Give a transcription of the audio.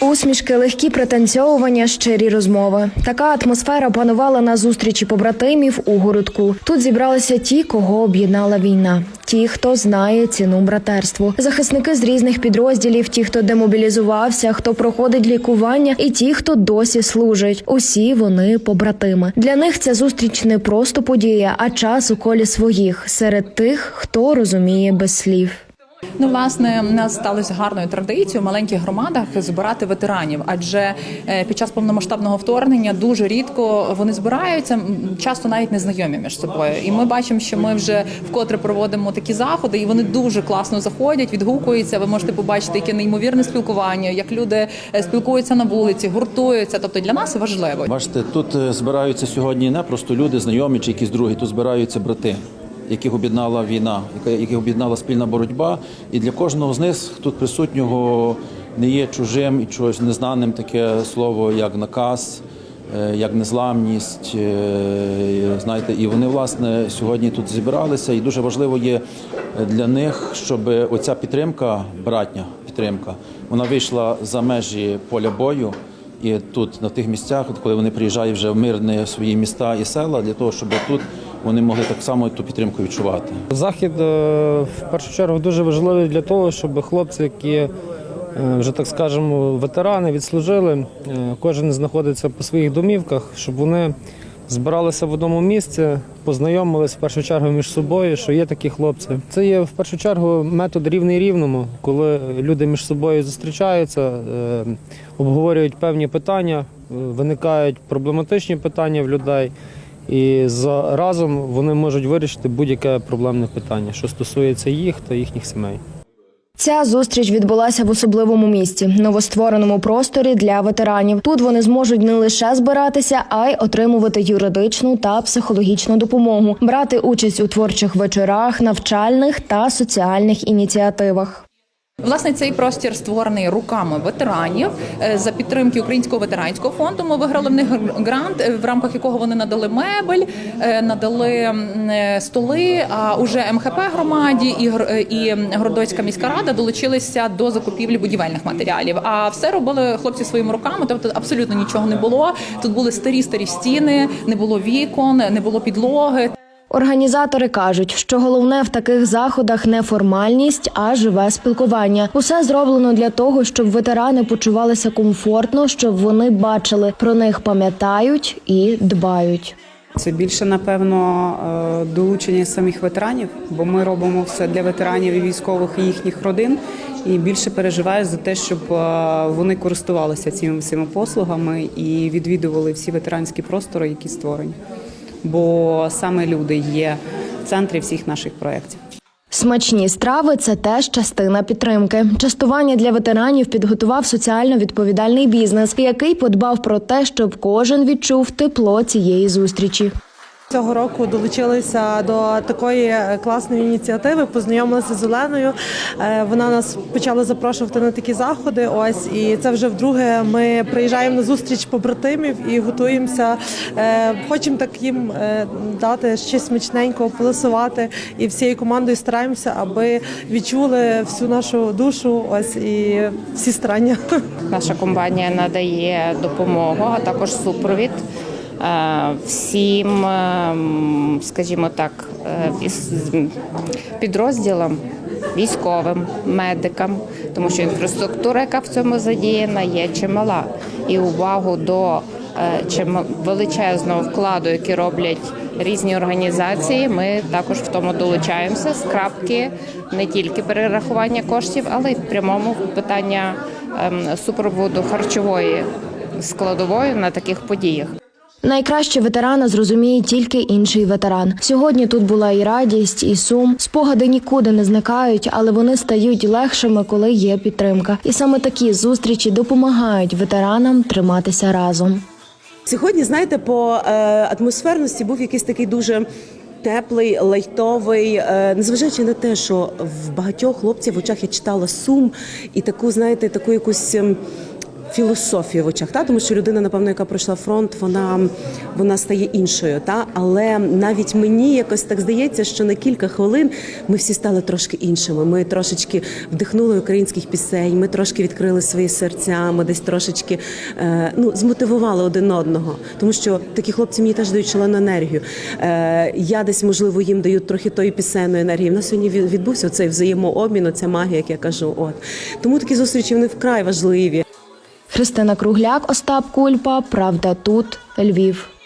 Усмішки, легкі пританцьовування, щирі розмови. Така атмосфера панувала на зустрічі побратимів у городку. Тут зібралися ті, кого об'єднала війна. Ті, хто знає ціну братерству, захисники з різних підрозділів, ті, хто демобілізувався, хто проходить лікування, і ті, хто досі служить. Усі вони побратими. Для них ця зустріч не просто подія, а час у колі своїх серед тих, хто розуміє без слів. Ну, власне, в нас сталося гарною традицією в маленьких громадах збирати ветеранів, адже е, під час повномасштабного вторгнення дуже рідко вони збираються, часто навіть не знайомі між собою. І ми бачимо, що ми вже вкотре проводимо такі заходи, і вони дуже класно заходять, відгукуються. Ви можете побачити, яке неймовірне спілкування, як люди е, спілкуються на вулиці, гуртуються. Тобто для нас важливо. Бачите, тут е, збираються сьогодні не просто люди, знайомі чи якісь другі, тут збираються брати, яких об'єднала війна, яких об'єднала спільна боротьба. І для кожного з них тут присутнього не є чужим і чогось незнаним таке слово, як наказ, е, як незламність. е, Знаєте, і вони власне сьогодні тут зібралися, і дуже важливо є для них, щоб оця підтримка, братня підтримка, вона вийшла за межі поля бою. І тут, на тих місцях, коли вони приїжджають вже в мирні свої міста і села, для того, щоб тут вони могли так само ту підтримку відчувати. Захід е, в першу чергу дуже важливий для того, щоб хлопці, які е, вже так скажемо, ветерани відслужили, е, кожен знаходиться по своїх домівках, щоб вони збиралися в одному місці, познайомились в першу чергу між собою, що є такі хлопці. Це є в першу чергу метод рівний рівному, коли люди між собою зустрічаються, обговорюють певні питання, виникають проблематичні питання в людей. І разом вони можуть вирішити будь-яке проблемне питання, що стосується їх та їхніх сімей. Ця зустріч відбулася в особливому місці новоствореному просторі для ветеранів. Тут вони зможуть не лише збиратися, а й отримувати юридичну та психологічну допомогу, брати участь у творчих вечорах, навчальних та соціальних ініціативах. Власне, цей простір створений руками ветеранів Е, за підтримки Українського ветеранського фонду. Ми виграли в них грант, е, в рамках якого вони надали мебель, е, надали столи. А уже МХП громаді і і Городоцька міська рада долучилися до закупівлі будівельних матеріалів. А все робили хлопці своїми руками. Тобто абсолютно нічого не було. Тут були старі старі стіни, не було вікон, не було підлоги. Організатори кажуть, що головне в таких заходах не формальність, а живе спілкування. Усе зроблено для того, щоб ветерани почувалися комфортно, щоб вони бачили про них пам'ятають і дбають. Це більше напевно е, долучення самих ветеранів, бо ми робимо все для ветеранів і військових і їхніх родин. І більше переживаю за те, щоб е, вони користувалися цими всіма послугами і відвідували всі ветеранські простори, які створені. Бо саме люди є в центрі всіх наших проєктів. Смачні страви це теж частина підтримки. Частування для ветеранів підготував соціально відповідальний бізнес, який подбав про те, щоб кожен відчув тепло цієї зустрічі. Цього року долучилися до такої е, класної ініціативи, познайомилися з Оленою. Е, Вона нас почала запрошувати на такі заходи. Ось і це вже вдруге. Ми приїжджаємо на зустріч побратимів і готуємося. Е, Хочемо так їм дати щось смачненького, полисувати. І всією командою стараємося, аби відчули всю нашу душу. Ось і всі старання. Наша компанія надає допомогу, а також супровід всім, е, скажімо так, е, підрозділам, військовим, медикам, тому що інфраструктура, яка в цьому задіяна, є чимала. І увагу до е, чим величезного вкладу, який роблять різні організації. Ми також в тому долучаємося з крапки не тільки перерахування коштів, але й в прямому питання ем, супроводу харчової складової на таких подіях. Найкраще ветерана зрозуміє тільки інший ветеран. Сьогодні тут була і радість, і сум. Спогади нікуди не зникають, але вони стають легшими, коли є підтримка. І саме такі зустрічі допомагають ветеранам триматися разом. Сьогодні, знаєте, по е, атмосферності був якийсь такий дуже теплий, лайтовий, е, незважаючи на те, що в багатьох хлопців в очах я читала сум і таку, знаєте, таку якусь. Філософія в очах, та тому що людина, напевно, яка пройшла фронт, вона, вона стає іншою. Та але навіть мені якось так здається, що на кілька хвилин ми всі стали трошки іншими. Ми трошечки вдихнули українських пісень, ми трошки відкрили свої серця, ми десь трошечки е, ну змотивували один одного, тому що такі хлопці мені теж дають шалену енергію. Е, я десь можливо їм даю трохи тої пісенної енергії. У нас сьогодні відбувся цей взаємообмін, оця магія, як я кажу. От тому такі зустрічі вони вкрай важливі. Христина Кругляк, Остап Кульпа. Правда тут Львів.